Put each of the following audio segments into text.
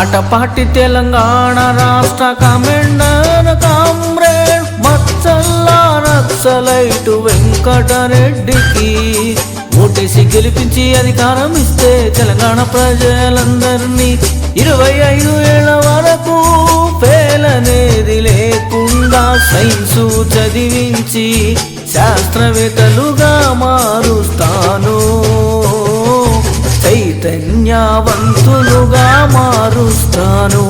పాటపాటి తెలంగాణ రాష్ట్ర commander comrade మత్సల్లా నక్సలైటు వెంకటరెడ్డికి ఓటేసి గెలిపించి అధికారం ఇస్తే తెలంగాణ ప్రజలందరినీ ఇరవై ఐదు ఏళ్ళ వరకు పేలనేది లేకుండా సైన్సు చదివించి శాస్త్రవేత్తలుగా మారుస్తాను. చైతన్యవంతులుగా మారుస్తాను.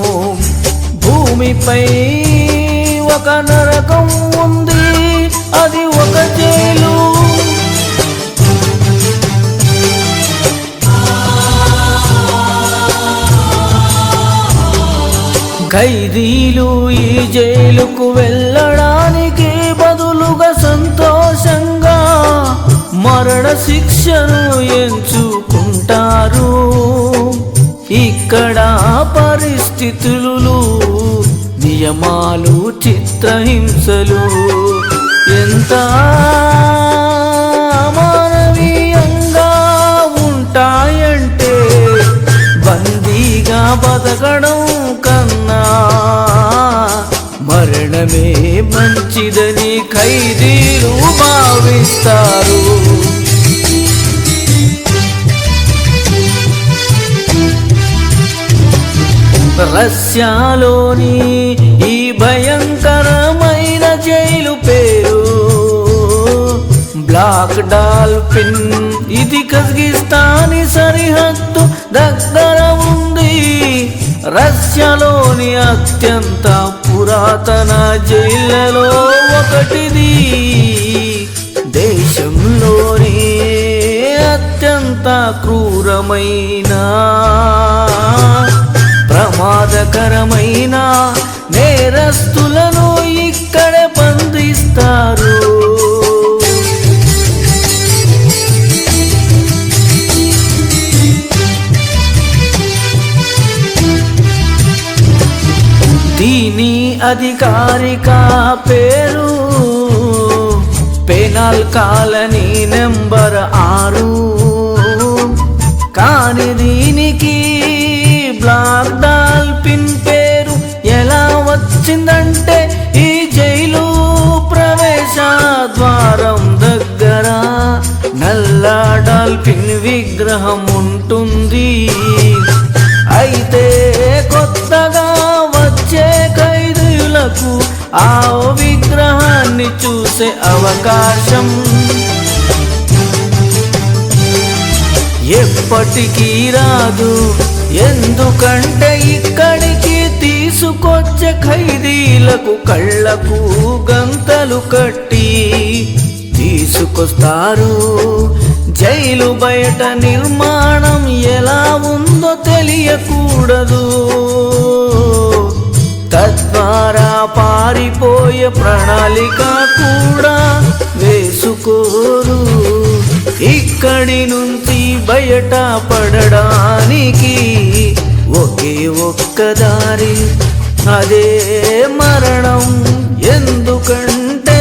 భూమిపై ఒక నరకం ఉంది అది ఒక జైలు. ఖైదీలు ఈ జైలుకు వెళ్ళడానికి బదులుగా సంతోషంగా మరణ శిక్షను ఎంచుకుంటారు. ఇక్కడ పరిస్థితులు నియమాలు చిత్రహింసలు ఎంత మానవీయంగా ఉంటాయంటే బందీగా బతకడం మరణమే మంచిదని ఖైదీలు భావిస్తారు. రష్యాలోని ఈ భయంకరమైన జైలు పేరు బ్లాక్ డాల్ఫిన్ ఇది కజకిస్తానీ సరిహద్దు దగ్గర ఉంది. రష్యాలోని అత్యంత పురాతన జిల్లలో ఒకటిది. దేశంలోని అత్యంత క్రూరమైన దీని అధికారిక పేరు? పెనాల్ కాలనీ నెంబర్ ఆరు. కానీ దీనికి బ్లాక్ డాల్ఫిన్ పేరు ఎలా వచ్చిందంటే ఈ జైలు ప్రవేశ ద్వారం దగ్గర నల్ల డాల్ఫిన్ విగ్రహం ఉంటుంది. అయితే కొత్తగా ఖైదీలకు ఆ విగ్రహాన్ని చూసే అవకాశం. ఎప్పటికీ రాదు ఎందుకంటే ఇక్కడికి తీసుకొచ్చే ఖైదీలకు కళ్ళకు గంతలు కట్టి తీసుకొస్తారు. జైలు బయట నిర్మాణం ఎలా ఉందో తెలియకూడదు. రాబోయే ప్రణాళిక కూడా వేసుకోరు. ఇక్కడి నుంచి బయట పడడానికి ఒకే ఒక్క దారి అదే మరణం. ఎందుకంటే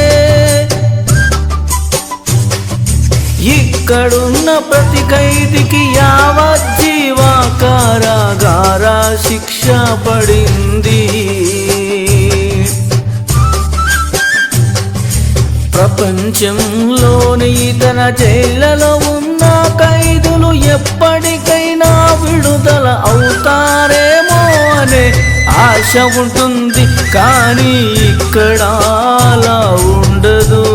ఇక్కడున్న ప్రతి ఖైదీకి యావజ్జీవాకారాగారా శిక్ష పడింది. ప్రపంచంలోని ఇతర జైళ్ళలో ఉన్న ఖైదులు ఎప్పటికైనా విడుదల అవుతారేమో అనే ఆశ ఉంటుంది. కానీ ఇక్కడ అలా ఉండదు.